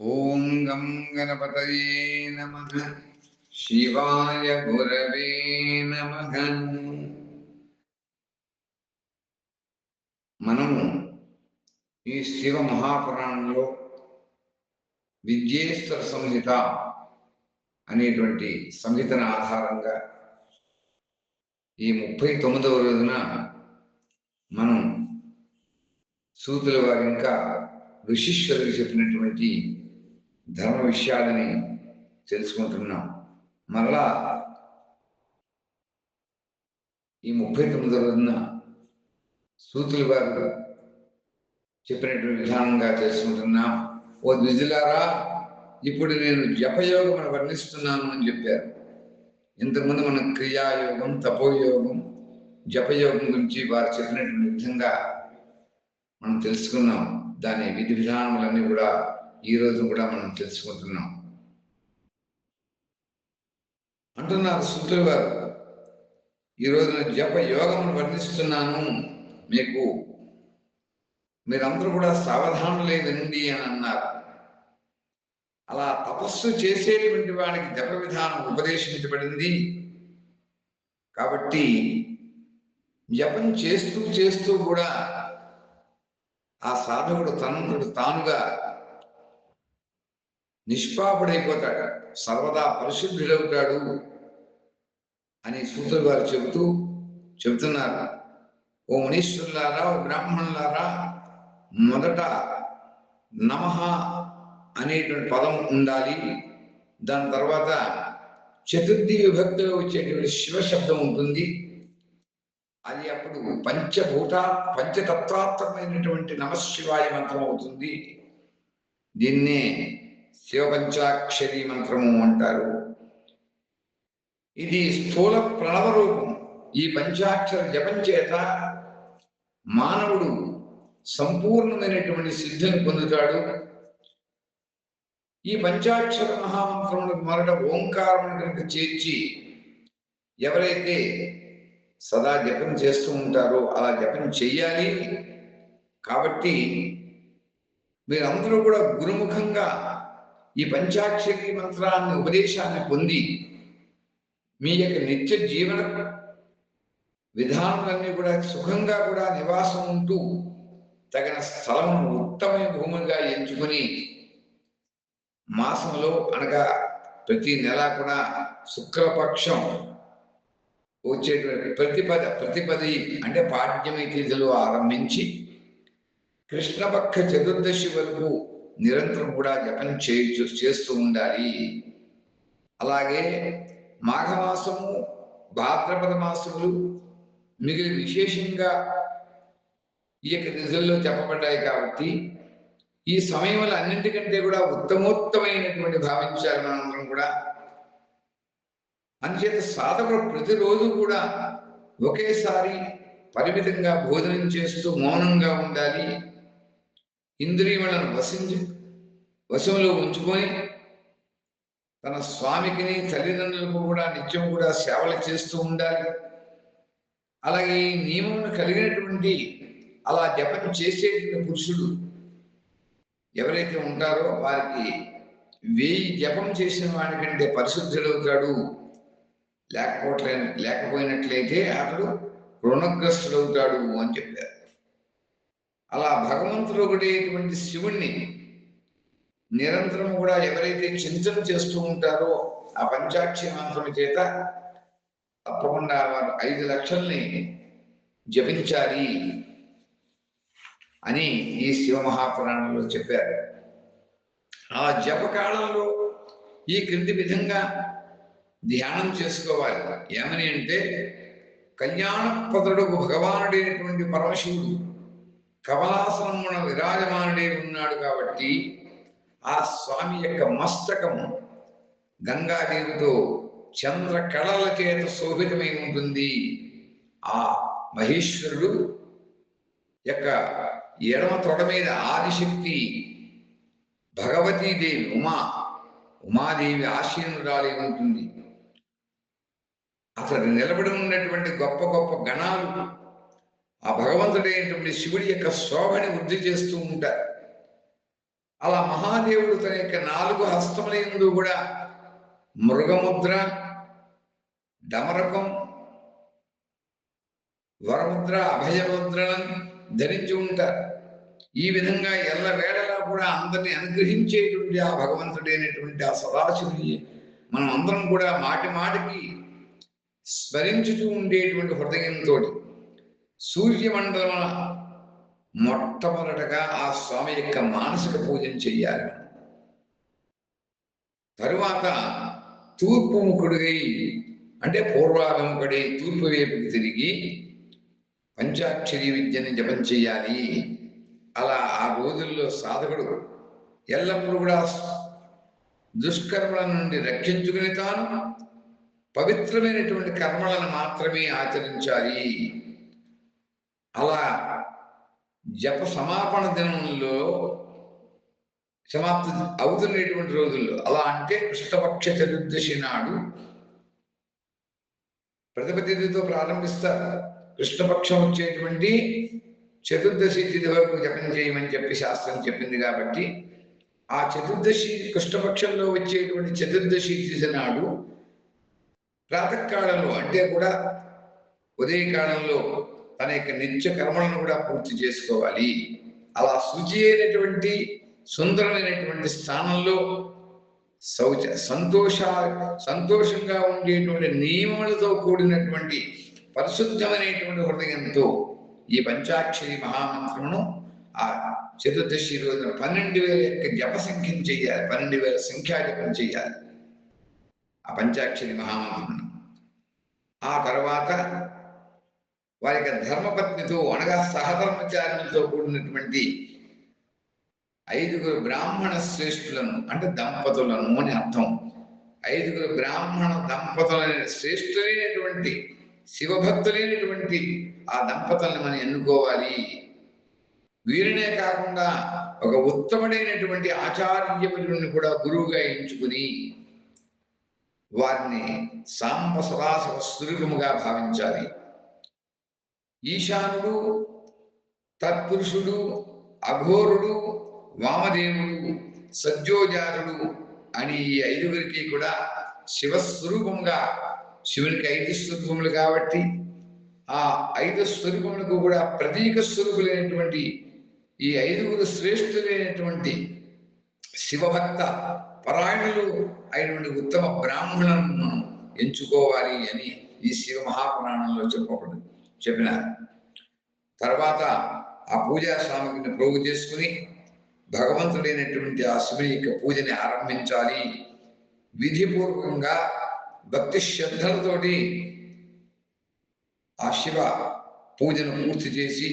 ఓం గం గణపతయే నమ. శివాయ గురవే నమ. మనము ఈ శివ మహాపురాణంలో విద్యేశ్వర సంహిత అనేటువంటి సంహితన ఆధారంగా ఈ ముప్పై తొమ్మిదవ రోజున మనం సూతుల వారు ఇంకా ఋషీశ్వరుడు చెప్పినటువంటి ధర్మ విషయాలని తెలుసుకుంటున్నాం. మరలా ఈ ముప్పై తొమ్మిది రోజున సూతులు వారు చెప్పినటువంటి విధానంగా తెలుసుకుంటున్నాం. ఓ ద్విజులారా ఇప్పుడు నేను జపయోగం వర్ణిస్తున్నాను అని చెప్పారు. ఇంతకుముందు మనం క్రియాయోగం తపోయోగం జపయోగం గురించి వారు చెప్పినటువంటి విధంగా మనం తెలుసుకున్నాం. దాని విధి విధానములన్నీ కూడా ఈ రోజు కూడా మనం తెలుసుకుంటున్నాం. అంటున్నారు సూత్రులు గారు ఈ రోజున జప యోగం వర్ణిస్తున్నాను మీకు. మీరందరూ కూడా సావధానులే వినండి అని అన్నారు. అలా తపస్సు చేసేటువంటి వాడికి జప విధానం ఉపదేశించబడింది. కాబట్టి జపం చేస్తూ చేస్తూ కూడా ఆ సాధకుడు తనంతుడు తానుగా నిష్పాపుడైపోతాడు. సర్వదా పరిశుద్ధుడవుతాడు అని సూత్రులు వారు చెబుతూ చెబుతున్నారు. ఓ మునీశ్వరులారా ఓ బ్రాహ్మణులారా మొదట నమః అనేటువంటి పదం ఉండాలి. దాని తర్వాత చతుర్థి విభక్తిలో వచ్చేటువంటి శివ శబ్దం ఉంటుంది. అది అప్పుడు పంచభూత పంచతత్వాత్మకమైనటువంటి నమశివాయ మంత్రం అవుతుంది. దీన్నే శివపంచాక్షరి మంత్రము అంటారు. ఇది స్థూల ప్రణవ రూపం. ఈ పంచాక్షర జపం చేత మానవుడు సంపూర్ణమైనటువంటి సిద్ధిని పొందుతాడు. ఈ పంచాక్షర మహామంత్రములకు మొదట ఓంకారం కనుక చేర్చి ఎవరైతే సదా జపం చేస్తూ ఉంటారో అలా జపం చెయ్యాలి. కాబట్టి మీరందరూ కూడా గురుముఖంగా ఈ పంచాక్షరి మంత్రాన్ని ఉపదేశాన్ని పొంది మీ యొక్క నిత్య జీవన విధానాలన్నీ కూడా సుఖంగా కూడా నివాసం ఉంటూ తగిన స్థలమును ఉత్తమైన భూమిగా ఎంచుకొని మాసంలో అనగా ప్రతి నెల కూడా శుక్లపక్షం వచ్చేటువంటి ప్రతిపద ప్రతిపది అంటే పాడ్యమి తిథులు ఆరంభించి కృష్ణపక్ష చతుర్దశి వరకు నిరంతరం కూడా జపం చేయొచ్చు చేస్తూ ఉండాలి. అలాగే మాఘమాసము భాద్రపద మాసములు మిగిలిన విశేషంగా ఈ యొక్క తిథుల్లో చెప్పబడ్డాయి కాబట్టి ఈ సమయంలో అన్నింటికంటే కూడా ఉత్తమోత్తమైనటువంటి భావించాలి మనందరం కూడా. అందుచేత సాధకుడు ప్రతిరోజు కూడా ఒకేసారి పరిమితంగా భోజనం చేస్తూ మౌనంగా ఉండాలి. ఇంద్రియములను వసించి వశంలో ఉంచుకొని తన స్వామికిని తల్లిదండ్రులకు కూడా నిత్యం కూడా సేవలు చేస్తూ ఉండాలి. అలాగే ఈ నియమం కలిగినటువంటి అలా జపం చేసేటువంటి పురుషుడు ఎవరైతే ఉంటారో వారికి వేయి జపం చేసిన వాడికంటే పరిశుద్ధుడవుతాడు. లేకపోతే లేకపోయినట్లయితే అతడు రుణగ్రస్తుడవుతాడు అని చెప్పారు. అలా భగవంతుడు ఒకటేటువంటి శివుణ్ణి నిరంతరం కూడా ఎవరైతే చింతన చేస్తూ ఉంటారో ఆ పంచాక్షి మంత్రం చేత తప్పకుండా వారు ఐదు లక్షల్ని జపించాలి అని ఈ శివ మహాపురాణంలో చెప్పారు. ఆ జపకాలంలో ఈ క్రింది విధంగా ధ్యానం చేసుకోవాలి. ఏమని అంటే కళ్యాణపదుడు భగవానుడైనటువంటి పరమశివుడు కమలాసనమున విరాజమానుడే ఉన్నాడు కాబట్టి ఆ స్వామి యొక్క మస్తకం గంగాదేవితో చంద్ర కళల చేత శోభితమై ఉంటుంది. ఆ మహేశ్వరుడు యొక్క ఎడమ తొడ మీద ఆదిశక్తి భగవతీదేవి ఉమా ఉమాదేవి ఆశీనురాలి ఉంటుంది. అతడు నిలబడి ఉన్నటువంటి గొప్ప గొప్ప గణాలు ఆ భగవంతుడైనటువంటి శివుడి యొక్క శోభని వృద్ధి చేస్తూ ఉంటారు అలా మహాదేవుడు తన యొక్క నాలుగు హస్తముల కూడా మృగముద్ర డమరకం వరముద్ర అభయముద్రలను ధరించి ఉంటారు ఈ విధంగా ఎల్ల వేళలా కూడా అందరిని అనుగ్రహించేటువంటి ఆ భగవంతుడైనటువంటి ఆ సదాశివుని మనం అందరం కూడా మాటి మాటికి స్మరించుతూ ఉండేటువంటి హృదయంతో సూర్యమండలం మొట్టమొదటగా ఆ స్వామి యొక్క మానసిక పూజను చెయ్యాలి. తరువాత తూర్పు ముఖుడిగై అంటే పూర్వాభిముఖుడై తూర్పు వైపుకి తిరిగి పంచాక్షరి విద్యని జపం చేయాలి అలా ఆ రోజుల్లో సాధకుడు ఎల్లప్పుడూ కూడా దుష్కర్మల నుండి రక్షించుకుని తాను పవిత్రమైనటువంటి కర్మలను మాత్రమే ఆచరించాలి. అలా జప సమాపన దినంలో సమాప్తి అవుతున్నటువంటి రోజుల్లో అలా అంటే కృష్ణపక్ష చతుర్దశి నాడు ప్రతిపతిథితో ప్రారంభిస్తారు కృష్ణపక్షం వచ్చేటువంటి చతుర్దశి తిథి వరకు జపం చేయమని చెప్పి శాస్త్రం చెప్పింది కాబట్టి ఆ చతుర్దశి కృష్ణపక్షంలో వచ్చేటువంటి చతుర్దశి తిథి నాడు ప్రాతకాలంలో అంటే కూడా ఉదయకాలంలో తన యొక్క నిత్య కర్మలను కూడా పూర్తి చేసుకోవాలి. అలా శుచి అయినటువంటి సుందరమైనటువంటి స్థానంలో శౌచ సంతోష సంతోషంగా ఉండేటువంటి నియమములతో కూడినటువంటి పరిశుద్ధమైనటువంటి హృదయంతో ఈ పంచాక్షరి మహామంత్రమును ఆ చతుర్దశి రోజున పన్నెండు వేల యొక్క జప సంఖ్యను చెయ్యాలి పన్నెండు వేల సంఖ్యా జపం చెయ్యాలి ఆ పంచాక్షరి మహామంత్రమును. ఆ తర్వాత వారి యొక్క ధర్మపత్నితో అనగా సహధర్మచారులతో కూడినటువంటి ఐదుగురు బ్రాహ్మణ శ్రేష్ఠులను అంటే దంపతులను అని అర్థం. ఐదుగురు బ్రాహ్మణ దంపతులైన శ్రేష్ఠులైనటువంటి శివభక్తులైనటువంటి ఆ దంపతులను మనం ఎన్నుకోవాలి. వీరినే కాకుండా ఒక ఉత్తముడైనటువంటి ఆచార్యములను కూడా గురువుగా ఎంచుకుని వారిని సాంబ సదాశివ స్వరూపముగా భావించాలి. ఈశానుడు తత్పురుషుడు అఘోరుడు వామదేవుడు సజ్జోజారుడు అని ఈ ఐదుగురికి కూడా శివస్వరూపంగా శివునికి ఐదు స్వరూపములు కాబట్టి ఆ ఐదు స్వరూపములకు కూడా ప్రతీక స్వరూపులైనటువంటి ఈ ఐదుగురు శ్రేష్ఠులైనటువంటి శివభక్త పరాయణులు అయినటువంటి ఉత్తమ బ్రాహ్మణులను మనం ఎంచుకోవాలి అని ఈ శివ మహాపురాణంలో చెప్పబడింది. చెప్పినారు తర్వాత ఆ పూజా సామగ్రిని ప్రోగు చేసుకుని భగవంతుడైనటువంటి ఆ శివుని యొక్క పూజని ఆరంభించాలి. విధిపూర్వకంగా భక్తి శ్రద్ధలతోటి ఆ శివ పూజను పూర్తి చేసి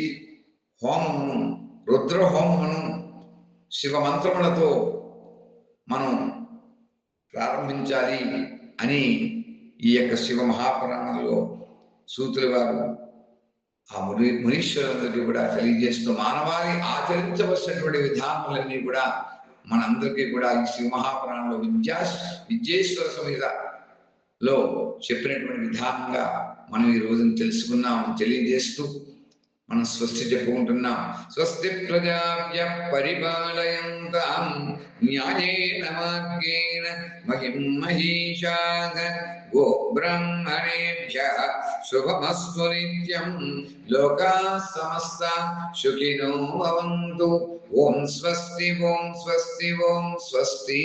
హోమమును రుద్ర హోమమును శివ మంత్రములతో మనం ప్రారంభించాలి అని ఈ యొక్క శివ మహాపురాణంలో సూతులు వారు ఆ ముని మునీశ్వరులందరికీ కూడా తెలియజేస్తూ మానవాళి ఆచరించవలసినటువంటి విధానాలన్నీ కూడా మనందరికీ కూడా ఈ శ్రీ మహాపురాణంలో విద్యా విద్యేశ్వర సంహిత లో చెప్పినటువంటి విధానంగా మనం ఈ రోజున తెలుసుకున్నాం తెలియజేస్తూ మనం స్వస్తి చెప్పుకుంటున్నాం. స్వస్తి ప్రజాభ్య పరిపాలయంతాం. న్యాయేన మార్గేణ మహిం మహిషాగ గో బ్రహ్మణేభ్య శుభమస్తు నిత్యం. లోకా సమస్త సుఖినో భవంతు. ఓం స్వస్తి ఓం స్వస్తి ఓం స్వస్తి.